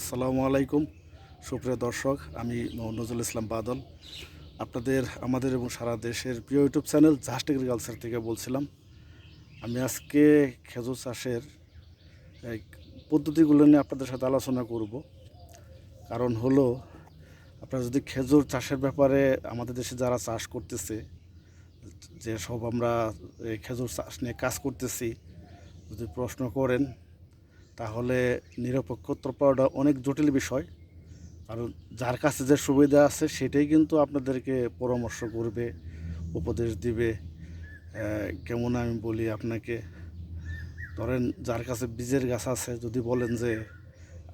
আসসালামু আলাইকুম। সুপ্রিয় দর্শক, আমি নজরুল ইসলাম বাদল। আপনাদের, আমাদের এবং সারা দেশের প্রিয় ইউটিউব চ্যানেল জাস্ট এগ্রিকালচার থেকে বলছিলাম, আমি আজকে খেজুর চাষের পদ্ধতিগুলো নিয়ে আপনাদের সাথে আলোচনা করব। কারণ হলো, আপনারা যদি খেজুর চাষের ব্যাপারে আমাদের দেশে যারা চাষ করতেছে, যে সব আমরা খেজুর চাষ নিয়ে কাজ করতেছি, যদি প্রশ্ন করেন তাহলে নিরপেক্ষত্ব পাওয়াটা অনেক জটিল বিষয়। কারণ যার কাছে যে সুবিধা আছে, সেটাই কিন্তু আপনাদেরকে পরামর্শ করবে, উপদেশ দিবে। কেমন আমি বলি আপনাকে, ধরেন যার কাছে বীজের গাছ আছে, যদি বলেন যে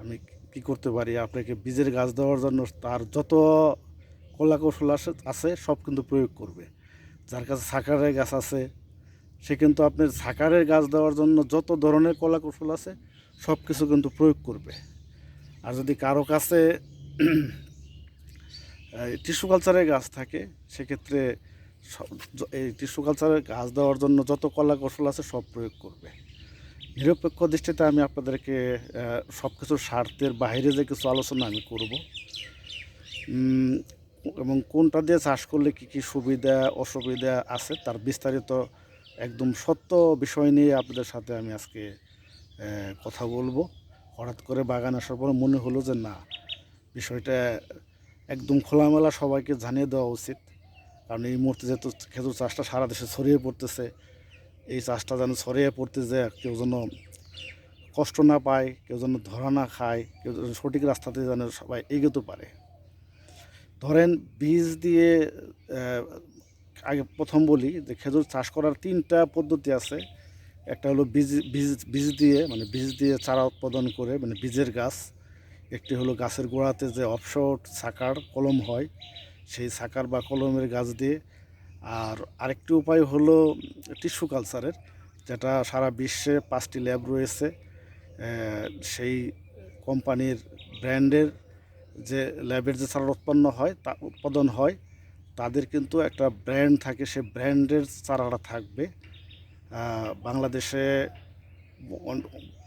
আমি কি করতে পারি, আপনাকে বীজের গাছ দেওয়ার জন্য তার যত কলা কৌশল আছে আছে সব কিন্তু প্রয়োগ করবে। যার কাছে সাকারের গাছ আছে, সে কিন্তু আপনার সাকারের গাছ দেওয়ার জন্য যত ধরনের কলা কৌশল আছে সব কিছু কিন্তু প্রয়োগ করবে। আর যদি কারও কাছে টিস্যু কালচারের গাছ থাকে, সেক্ষেত্রে এই টিস্যু কালচারের গাছ দেওয়ার জন্য যত কলা কৌশল আছে সব প্রয়োগ করবে। নিরপেক্ষ দৃষ্টিতে আমি আপনাদেরকে সব কিছুর স্বার্থের বাইরে যে কিছু আলোচনা আমি করব। এবং কোনটা দিয়ে চাষ করলে কি কি সুবিধা, অসুবিধা আছে, তার বিস্তারিত একদম সত্য বিষয় নিয়ে আপনাদের সাথে আমি আজকে কথা বলব। হঠাৎ করে বাগান আসার পর মনে হলো যে না, বিষয়টা একদম খোলামেলা সবাইকে জানিয়ে দেওয়া উচিত। কারণ এই মুহূর্তে যেহেতু খেজুর চাষটা সারা দেশে ছড়িয়ে পড়তেছে, এই চাষটা যেন ছড়িয়ে পড়তে যায় কেউ যেন কষ্ট না পায়, কেউ যেন ধরা না খায়, কেউ যেন সঠিক রাস্তাতে যেন সবাই এগোতে পারে। ধরেন বীজ দিয়ে আগে প্রথম বলি যে খেজুর চাষ করার তিনটা পদ্ধতি আছে। একটা হলো বীজ বীজ বীজ দিয়ে মানে বীজ দিয়ে চারা উৎপাদন করে মানে বীজের গাছ। একটি হলো গাছের গোড়াতে যে অফশট সাকার কলম হয়, সেই সাকার বা কলমের গাছ দিয়ে। আর আরেকটি উপায় হলো টিস্যু কালচারের, যেটা সারা বিশ্বে পাঁচটি ল্যাব রয়েছে। সেই কোম্পানির ব্র্যান্ডের যে ল্যাবের যে চারা উৎপন্ন হয়, তা উৎপাদন হয়, তাদের কিন্তু একটা ব্র্যান্ড থাকে, সে ব্র্যান্ডের চারাটা থাকবে। বাংলাদেশে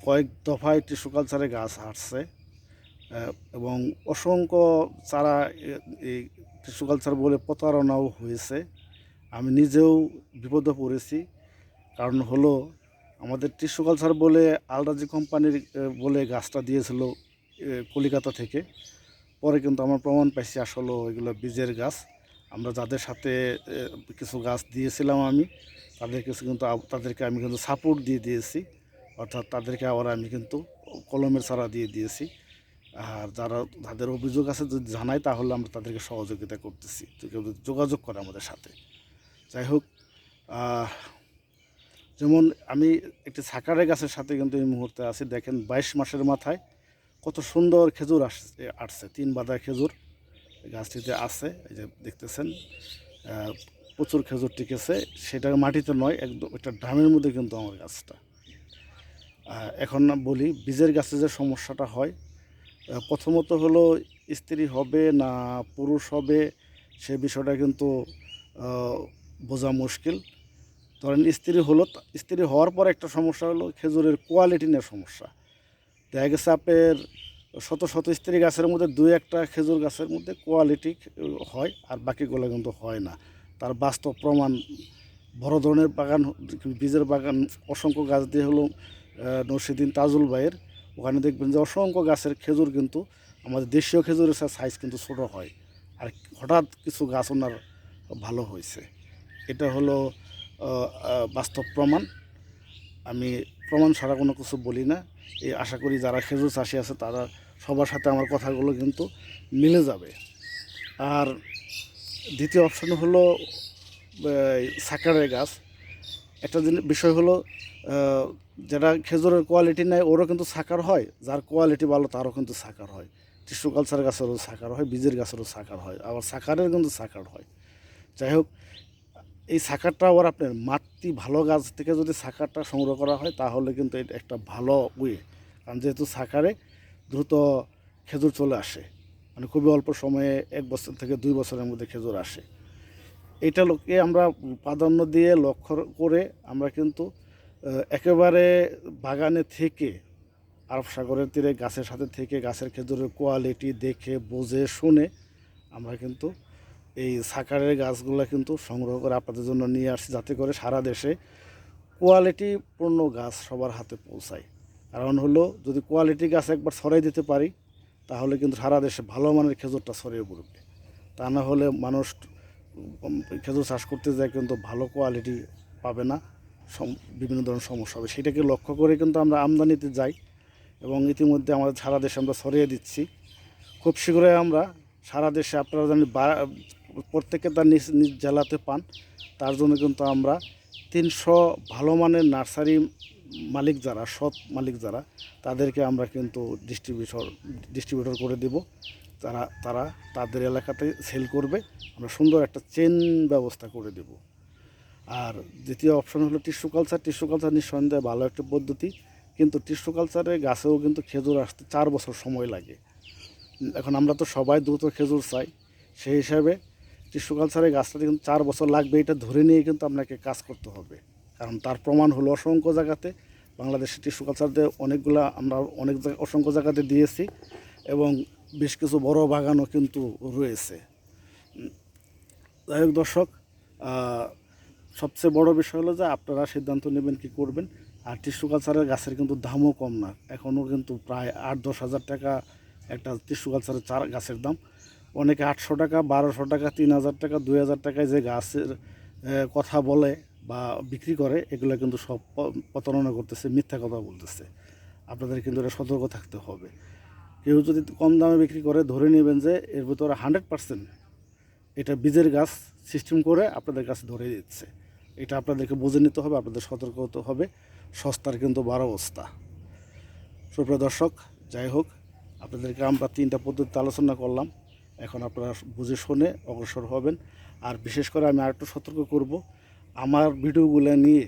কয়েক দফায় টিস্যু কালচারে গাছ হাঁটছে এবং অসংখ্য চারা এই টিস্যু কালচার বলে প্রতারণাও হয়েছে। আমি নিজেও বিপদে পড়েছি, কারণ হলো আমাদের টিস্যু কালচার বলে আলরাজি কোম্পানির বলে গাছটা দিয়েছিল কলিকাতা থেকে। পরে কিন্তু আমার প্রমাণ পাইছি আসলে এগুলো বীজের গাছ। আমরা যাদের সাথে কিছু গাছ দিয়েছিলাম আমি, তাদের কিছু কিন্তু তাদেরকে আমি কিন্তু সাপোর্ট দিয়ে দিয়েছি। অর্থাৎ তাদেরকে আবার আমি কিন্তু কলমের চারা দিয়ে দিয়েছি। আর যারা যাদের অভিযোগ আছে যদি জানাই তাহলে আমরা তাদেরকে সহযোগিতা করতেছি। যোগাযোগ করে আমাদের সাথে। যাই হোক যেমন আমি একটি সাকারের গাছের সাথে কিন্তু এই মুহূর্তে আছি। দেখেন বাইশ মাসের মাথায় কত সুন্দর খেজুর আসছে আসছে, তিন বাদা খেজুর। গাছটিতে আছে, এই যে দেখতেছেন প্রচুর খেজুর টিকেছে, সেটা মাটিতে নয়, একদম একটা ড্রামের মধ্যে কিন্তু আমার গাছটা। এখন বলি, বীজের গাছে যে সমস্যাটা হয় প্রথমত হলো স্ত্রী হবে না পুরুষ হবে, সে বিষয়টা কিন্তু বোঝা মুশকিল। ধরেন স্ত্রী হলো, স্ত্রী হওয়ার পর একটা সমস্যা হলো খেজুরের কোয়ালিটি নিয়ে সমস্যা। দেখা গেছে শত শত স্ত্রী গাছের মধ্যে দুই একটা খেজুর গাছের মধ্যে কোয়ালিটি হয় আর বাকিগুলো কিন্তু হয় না। তার বাস্তব প্রমাণ বড় ধরনের বাগান বীজের বাগান অসংখ্য গাছ দিয়ে হলো আহ, নরসিদ্দিন তাজুল ভাইয়ের। ওখানে দেখবেন যে অসংখ্য গাছের খেজুর কিন্তু আমাদের দেশীয় খেজুরের সাইজ কিন্তু ছোট হয় আর হঠাৎ কিছু গাছ ওনার ভালো হয়েছে। এটা হলো বাস্তব প্রমাণ। আমি প্রমাণ ছাড়া কোনো কিছু বলি না। এই আশা করি যারা খেজুর চাষি আছে, তারা সবার সাথে আমার কথাগুলো কিন্তু মিলে যাবে। আর দ্বিতীয় অপশন হলো সাকারের গাছ। একটা জিনিস বিষয় হলো যেটা খেজুরের কোয়ালিটি নেয়, ওরও কিন্তু সাকার হয়। যার কোয়ালিটি ভালো, তারও কিন্তু সাকার হয়। টিস্যু কালচার গাছেরও সাকার হয়, বীজের গাছেরও সাকার হয়। আবার সাকারের কিন্তু সাকার হয়। যাই হোক এই সাকারটা আবার আপনার মাতৃ ভালো গাছ থেকে যদি সাকারটা সংগ্রহ করা হয়, তাহলে কিন্তু এটা একটা ভালো ওয়ে। কারণ যেহেতু সাকারে দ্রুত খেজুর চলে আসে মানে খুবই অল্প সময়ে এক বছর থেকে দুই বছরের মধ্যে খেজুর আসে। এটা লোককে আমরা প্রাধান্য দিয়ে লক্ষ্য করে আমরা কিন্তু একেবারে বাগানে থেকে, আরব সাগরের তীরে গাছের সাথে থেকে গাছের খেজুরের কোয়ালিটি দেখে, বুঝে, শুনে আমরা কিন্তু এই সাকারের গাছগুলো কিন্তু সংগ্রহ করে আপনাদের জন্য নিয়ে আসছি যাতে করে সারা দেশে কোয়ালিটি পূর্ণ গাছ সবার হাতে পৌঁছায়। কারণ হলো, যদি কোয়ালিটি গাছ একবার ছড়াই দিতে পারি, তাহলে কিন্তু সারা দেশে ভালো মানের খেজুরটা ছড়িয়ে পড়বে। তা না হলে মানুষ খেজুর চাষ করতে যায় কিন্তু ভালো কোয়ালিটি পাবে না বিভিন্ন ধরনের সমস্যা হবে। সেটাকে লক্ষ্য করে কিন্তু আমরা আমদানিতে যাই এবং ইতিমধ্যে আমাদের সারা দেশে আমরা ছড়িয়ে দিচ্ছি। খুব শীঘ্রই আমরা সারা দেশে আপনারা জানি প্রত্যেকে তার নিজ নিজ জেলাতে পান। তার জন্য কিন্তু আমরা তিনশো ভালো মানের নার্সারি মালিক যারা, সৎ মালিক যারা, তাদেরকে আমরা কিন্তু ডিস্ট্রিবিউটর ডিস্ট্রিবিউটর করে দেব। তারা তারা তাদের এলাকাতে সেল করবে। আমরা সুন্দর একটা চেন ব্যবস্থা করে দেব। আর দ্বিতীয় অপশন হলো টিস্যু কালচার টিস্যু কালচার নিঃসন্দেহে ভালো একটা পদ্ধতি। কিন্তু টিস্যু কালচারে গাছেও কিন্তু খেজুর আসতে চার বছর সময় লাগে। এখন আমরা তো সবাই দ্রুত খেজুর চাই। সেই হিসাবে টিস্যু কালচারে গাছটাতে কিন্তু চার বছর লাগবে, এটা ধরে নিয়ে কিন্তু আপনাকে কাজ করতে হবে। কারণ তার প্রমাণ হলো অসংখ্য জায়গাতে। বাংলাদেশে টিস্যু কালচারতে অনেকগুলো আমরা অনেক অসংখ্য জায়গাতে দিয়েছি এবং বেশ কিছু বড় বাগানও কিন্তু রয়েছে। যাই হোক দর্শক সবচেয়ে বড় বিষয় হলো যে আপনারা সিদ্ধান্ত নেবেন কি করবেন। আর টিস্যু কালচারের গাছের কিন্তু দামও কম না। এখনও কিন্তু প্রায় আট দশ হাজার টাকা একটা টিস্যু কালচারের চার গাছের দাম। অনেকে আটশো টাকা, বারোশো টাকা, তিন হাজার টাকা, দুই হাজার টাকায় যে গাছের কথা বলে বা বিক্রি করে, এগুলো কিন্তু সব প্রতারণা করতেছে, মিথ্যা কথা বলতেছে। আপনাদের কিন্তু এটা সতর্ক থাকতে হবে। কেউ যদি কম দামে বিক্রি করে, ধরে নেবেন যে এর ভিতরে হান্ড্রেড পার্সেন্ট এটা বীজের গাছ সিস্টেম করে আপনাদের কাছে ধরে দিচ্ছে। এটা আপনাদেরকে বুঝে নিতে হবে, আপনাদের সতর্ক হতে হবে। সস্তার কিন্তু বারো অবস্থা সুপ্রিয় দর্শক, যাই হোক, আপনাদেরকে আমরা তিনটা পদ্ধতিতে আলোচনা করলাম। এখন আপনারা বুঝে শুনে অগ্রসর হবেন। আর বিশেষ করে আমি আরেকটু সতর্ক করব, আমার ভিডিওগুলো নিয়ে।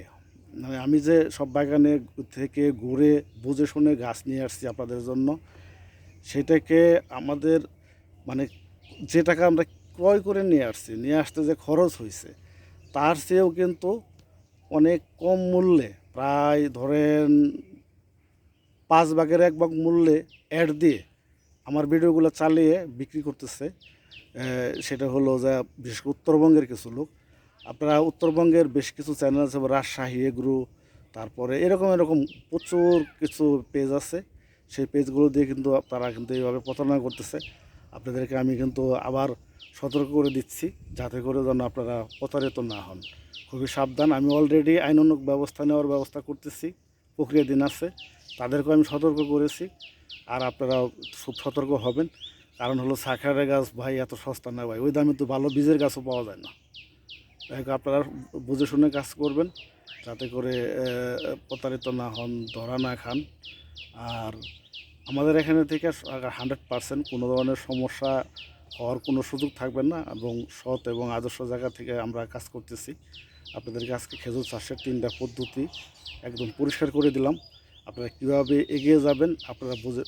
মানে আমি যে সব বাগানে থেকে ঘুরে বুঝে শুনে গাছ নিয়ে আসছি আপনাদের জন্য, সেটাকে আমাদের মানে যে টাকা আমরা ক্রয় করে নিয়ে আসছি, নিয়ে আসতে যে খরচ হয়েছে তার চেয়েও কিন্তু অনেক কম মূল্যে, প্রায় ধরেন পাঁচ ভাগের এক ভাগ মূল্যে অ্যাড দিয়ে আমার ভিডিওগুলো চালিয়ে বিক্রি করতেছে সেটা হলো যে বিশেষ করে উত্তরবঙ্গের কিছু লোক। আপনারা উত্তরবঙ্গের বেশ কিছু চ্যানেল আছে রাজশাহী, এগ্রো, তারপরে এরকম এরকম প্রচুর কিছু পেজ আছে। সেই পেজগুলো দিয়ে কিন্তু তারা কিন্তু এইভাবে প্রতারণা করতেছে। আপনাদেরকে আমি কিন্তু আবার সতর্ক করে দিচ্ছি, যাতে করে যেন আপনারা প্রতারিত না হন। খুবই সাবধান, আমি অলরেডি আইনানুগ ব্যবস্থা নেওয়ার ব্যবস্থা করতেছি, প্রক্রিয়া দিন আছে। তাদেরকেও আমি সতর্ক করেছি, আর আপনারা খুব সতর্ক হবেন। কারণ হলো শাখারের গাছ ভাই এত সস্তা না ভাই, ওই দামে তো ভালো বীজের গাছও পাওয়া যায় না। তাই আপনারা বুঝে শুনে কাজ করবেন, যাতে করে প্রতারিত না হন, ধরা না খান। আর আমাদের এখানে থেকে হান্ড্রেড পার্সেন্ট কোনো ধরনের সমস্যা হওয়ার কোনো সুযোগ থাকবে না, এবং সৎ এবং আদর্শ জায়গা থেকে আমরা কাজ করতেছি। আপনাদেরকে আজকে খেজুর চাষের তিনটা পদ্ধতি একদম পরিষ্কার করে দিলাম। আপনারা কীভাবে এগিয়ে যাবেন, আপনারা বুঝে,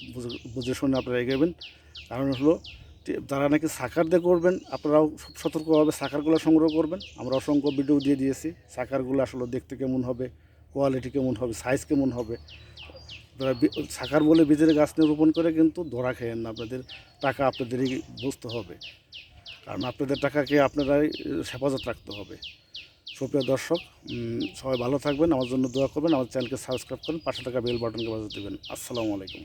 বুঝে- শুনে আপনারা এগোবেন। কারণ হলো যারা নাকি সাকার দিয়ে করবেন, আপনারাও সতর্কভাবে সাকারগুলো সংগ্রহ করবেন। আমরা অসংখ্য ভিডিও দিয়ে দিয়েছি, সাকারগুলো আসলে দেখতে কেমন হবে কোয়ালিটি কেমন হবে সাইজ কেমন হবে। আপনারা সাকার বলে বীজের গাছ নিয়ে রোপণ করে কিন্তু ধরা খেয়েন না, আপনাদের টাকা আপনাদেরই বুঝতে হবে। কারণ আপনাদের টাকাকে আপনারাই হেফাজত রাখতে হবে। সুপ্রিয় দর্শক সবাই ভালো থাকবেন, আমার জন্য দোয়া করবেন, আমার চ্যানেলকে সাবস্ক্রাইব করুন, পাশে থাকা বেল বাটনকে বাজার দেবেন। আসসালামু আলাইকুম।